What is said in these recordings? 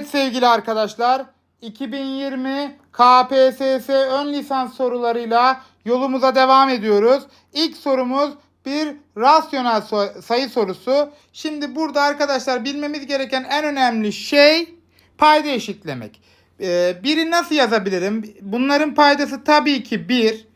Evet sevgili arkadaşlar, 2020 KPSS ön lisans sorularıyla yolumuza devam ediyoruz. İlk sorumuz bir rasyonel sayı sorusu. Şimdi burada arkadaşlar bilmemiz gereken en önemli şey payda eşitlemek. Ee, biri nasıl yazabilirim? Bunların paydası tabii ki 1,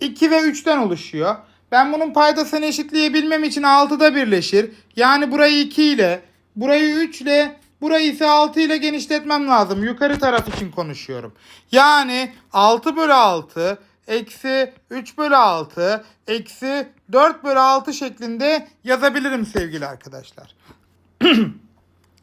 2 ve 3'ten oluşuyor. Ben bunun paydasını eşitleyebilmem için 6'da birleşir. Yani burayı 2 ile, burayı 3 ile, burayı ise 6 ile genişletmem lazım. Yukarı taraf için konuşuyorum. Yani 6 bölü 6 eksi 3 bölü 6 eksi 4 bölü 6 şeklinde yazabilirim sevgili arkadaşlar.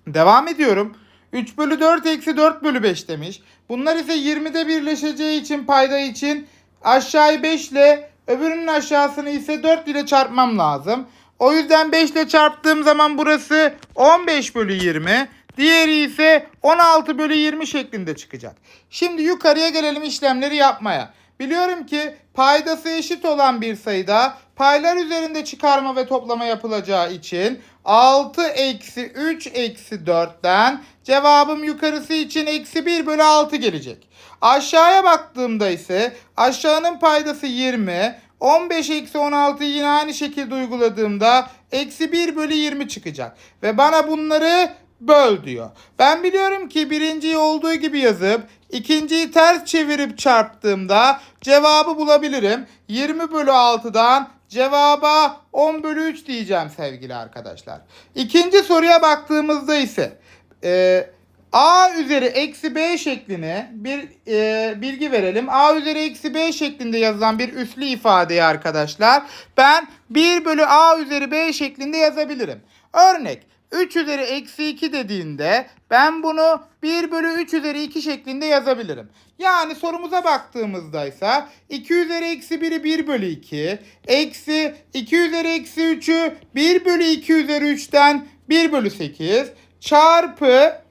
Devam ediyorum. 3 bölü 4 eksi 4 bölü 5 demiş. Bunlar ise 20'de birleşeceği için payda için aşağıyı 5 ile öbürünün aşağısını ise 4 ile çarpmam lazım. O yüzden 5 ile çarptığım zaman burası 15 bölü 20. Diğeri ise 16 bölü 20 şeklinde çıkacak. Şimdi yukarıya gelelim işlemleri yapmaya. Biliyorum ki paydası eşit olan bir sayıda paylar üzerinde çıkarma ve toplama yapılacağı için 6 eksi 3 eksi 4'ten cevabım yukarısı için eksi 1 bölü 6 gelecek. Aşağıya baktığımda ise aşağının paydası 20, 15 eksi 16'yı yine aynı şekilde uyguladığımda eksi 1 bölü 20 çıkacak. Ve bana bunları böl diyor. Ben biliyorum ki birinciyi olduğu gibi yazıp ikinciyi ters çevirip çarptığımda cevabı bulabilirim. 20 bölü 6'dan cevaba 10 bölü 3 diyeceğim sevgili arkadaşlar. İkinci soruya baktığımızda ise e, a üzeri eksi b şeklini bir e, bilgi verelim. a üzeri eksi b şeklinde yazılan bir üslü ifadeyi arkadaşlar ben 1 bölü a üzeri b şeklinde yazabilirim. Örnek 3 üzeri eksi 2 dediğinde ben bunu 1 bölü 3 üzeri 2 şeklinde yazabilirim. Yani sorumuza baktığımızda ise 2 üzeri eksi 1'i 1 bölü 2 eksi 2 üzeri eksi 3'ü 1 bölü 2 üzeri 3'ten 1 bölü 8 çarpı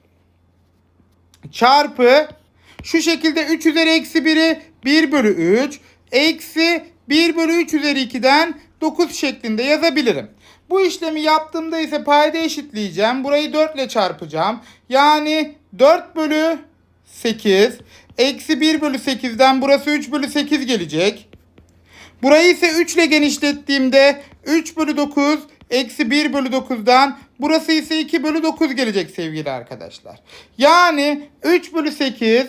çarpı şu şekilde 3 üzeri eksi 1'i 1 bölü 3 eksi 1 bölü 3 üzeri 2'den 9 şeklinde yazabilirim. Bu işlemi yaptığımda ise payda eşitleyeceğim. Burayı 4 ile çarpacağım. Yani 4 bölü 8 eksi 1 bölü 8'den burası 3 bölü 8 gelecek. Burayı ise 3 ile genişlettiğimde 3 bölü 9 eksi 1 bölü 9'dan burası ise 2 bölü 9 gelecek sevgili arkadaşlar. Yani 3 bölü 8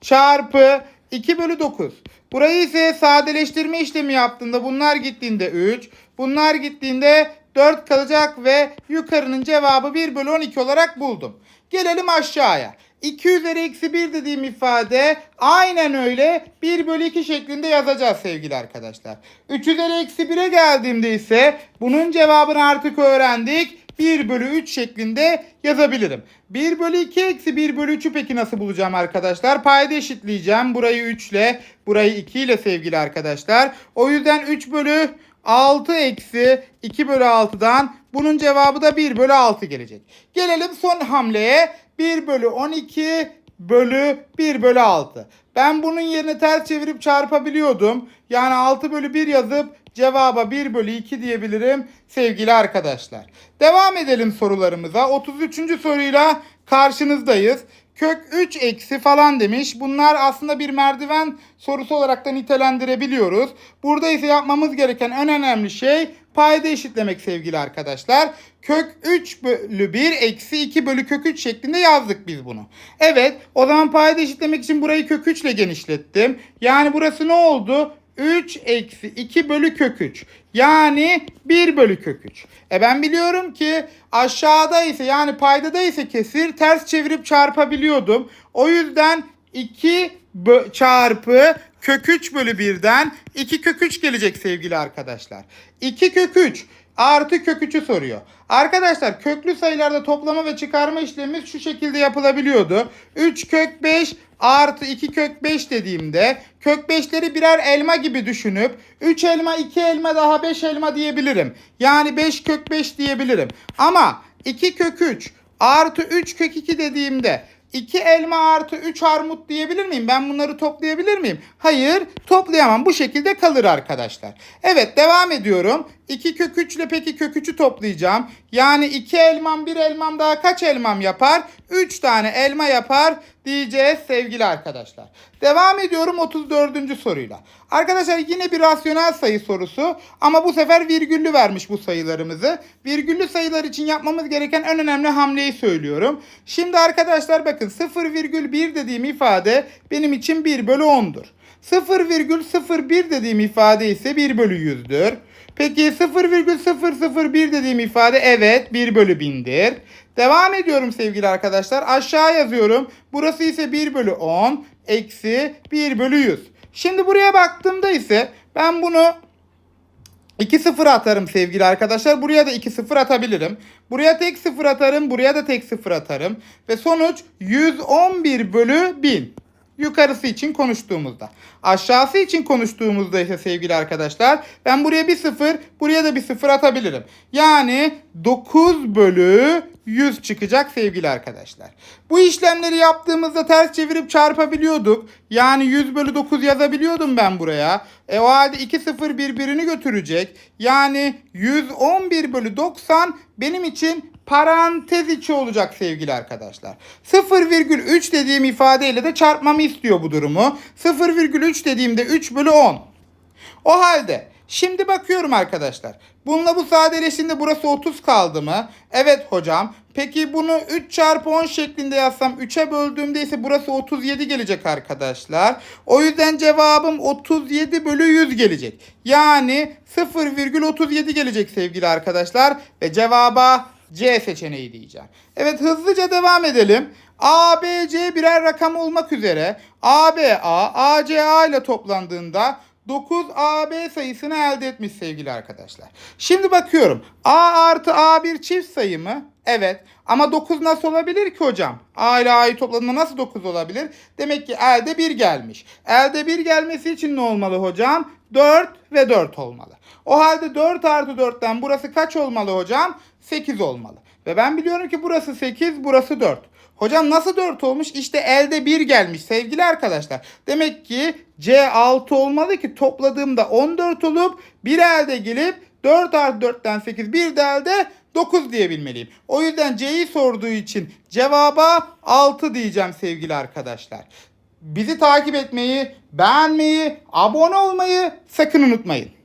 çarpı 2 bölü 9. Burayı ise sadeleştirme işlemi yaptığında bunlar gittiğinde 3, bunlar gittiğinde 4 kalacak ve yukarının cevabı 1 bölü 12 olarak buldum. Gelelim aşağıya. 2 üzeri eksi 1 dediğim ifade aynen öyle 1 bölü 2 şeklinde yazacağız sevgili arkadaşlar. 3 üzeri eksi 1'e geldiğimde ise bunun cevabını artık öğrendik. 1 bölü 3 şeklinde yazabilirim. 1 bölü 2 eksi 1 bölü 3'ü peki nasıl bulacağım arkadaşlar? Payda eşitleyeceğim. Burayı 3 ile burayı 2 ile sevgili arkadaşlar. O yüzden 3 bölü 6 eksi 2 bölü 6'dan bunun cevabı da 1 bölü 6 gelecek. Gelelim son hamleye. 1 bölü 12 bölü 1 bölü 6. Ben bunun yerine ters çevirip çarpabiliyordum. Yani 6 bölü 1 yazıp cevaba 1 bölü 2 diyebilirim sevgili arkadaşlar. Devam edelim sorularımıza. 33. soruyla karşınızdayız. Kök 3 eksi falan demiş. Bunlar aslında bir merdiven sorusu olarak da nitelendirebiliyoruz. Burada ise yapmamız gereken en önemli şey payda eşitlemek sevgili arkadaşlar. Kök 3 bölü 1 eksi 2 bölü kök 3 şeklinde yazdık biz bunu. Evet o zaman payda eşitlemek için burayı kök 3 ile genişlettim. Yani burası ne oldu? 3 eksi 2 bölü kök 3. Yani 1 bölü kök 3. E ben biliyorum ki aşağıda ise yani paydada ise kesir ters çevirip çarpabiliyordum. O yüzden 2 bö- çarpı kök 3 bölü 1'den 2 kök 3 gelecek sevgili arkadaşlar. 2 kök 3 artı kök 3'ü soruyor. Arkadaşlar köklü sayılarda toplama ve çıkarma işlemimiz şu şekilde yapılabiliyordu. 3 kök 5 artı 2 kök 5 dediğimde kök 5'leri birer elma gibi düşünüp 3 elma 2 elma daha 5 elma diyebilirim. Yani 5 kök 5 diyebilirim. Ama 2 kök 3 artı 3 kök 2 dediğimde 2 elma artı 3 armut diyebilir miyim? Ben bunları toplayabilir miyim? Hayır toplayamam. Bu şekilde kalır arkadaşlar. Evet devam ediyorum. 2 kök 3 ile peki kök 3'ü toplayacağım. Yani 2 elmam bir elmam daha kaç elmam yapar? 3 tane elma yapar diyeceğiz sevgili arkadaşlar. Devam ediyorum 34. soruyla. Arkadaşlar yine bir rasyonel sayı sorusu ama bu sefer virgüllü vermiş bu sayılarımızı. Virgüllü sayılar için yapmamız gereken en önemli hamleyi söylüyorum. Şimdi arkadaşlar bakın 0,1 dediğim ifade benim için 1 bölü 10'dur. 0,01 dediğim ifade ise 1 bölü 100'dür. Peki 0,001 dediğim ifade evet 1 bölü 1000'dir. Devam ediyorum sevgili arkadaşlar. Aşağı yazıyorum. Burası ise 1 bölü 10 eksi 1 bölü 100. Şimdi buraya baktığımda ise ben bunu 2 0 atarım sevgili arkadaşlar. Buraya da 2 0 atabilirim. Buraya tek 0 atarım. Buraya da tek 0 atarım. Ve sonuç 111 bölü 1000. Yukarısı için konuştuğumuzda. Aşağısı için konuştuğumuzda ise sevgili arkadaşlar ben buraya bir 0, buraya da bir 0 atabilirim. Yani 9 bölü 100 çıkacak sevgili arkadaşlar. Bu işlemleri yaptığımızda ters çevirip çarpabiliyorduk. Yani 100 bölü 9 yazabiliyordum ben buraya. E o halde 2 0 birbirini götürecek. Yani 111 bölü 90 benim için parantez içi olacak sevgili arkadaşlar. 0,3 dediğim ifadeyle de çarpmamı istiyor bu durumu. 0,3 dediğimde 3 bölü 10. O halde şimdi bakıyorum arkadaşlar. Bununla bu sadeleştiğinde burası 30 kaldı mı? Evet hocam. Peki bunu 3 çarpı 10 şeklinde yazsam 3'e böldüğümde ise burası 37 gelecek arkadaşlar. O yüzden cevabım 37 bölü 100 gelecek. Yani 0,37 gelecek sevgili arkadaşlar. Ve cevaba C seçeneği diyeceğim. Evet hızlıca devam edelim. A, B, C birer rakam olmak üzere A, B, A, A, C, A ile toplandığında 9 AB sayısını elde etmiş sevgili arkadaşlar. Şimdi bakıyorum. A artı A bir çift sayı mı? Evet. Ama 9 nasıl olabilir ki hocam? A ile A'yı topladığında nasıl 9 olabilir? Demek ki elde 1 gelmiş. Elde 1 gelmesi için ne olmalı hocam? 4 ve 4 olmalı. O halde 4 artı 4'ten burası kaç olmalı hocam? 8 olmalı. Ve ben biliyorum ki burası 8, burası 4. Hocam nasıl 4 olmuş? İşte elde 1 gelmiş sevgili arkadaşlar. Demek ki C 6 olmalı ki topladığımda 14 olup bir elde gelip 4 artı 4'ten 8 bir de elde 9 diyebilmeliyim. O yüzden C'yi sorduğu için cevaba 6 diyeceğim sevgili arkadaşlar. Bizi takip etmeyi, beğenmeyi, abone olmayı sakın unutmayın.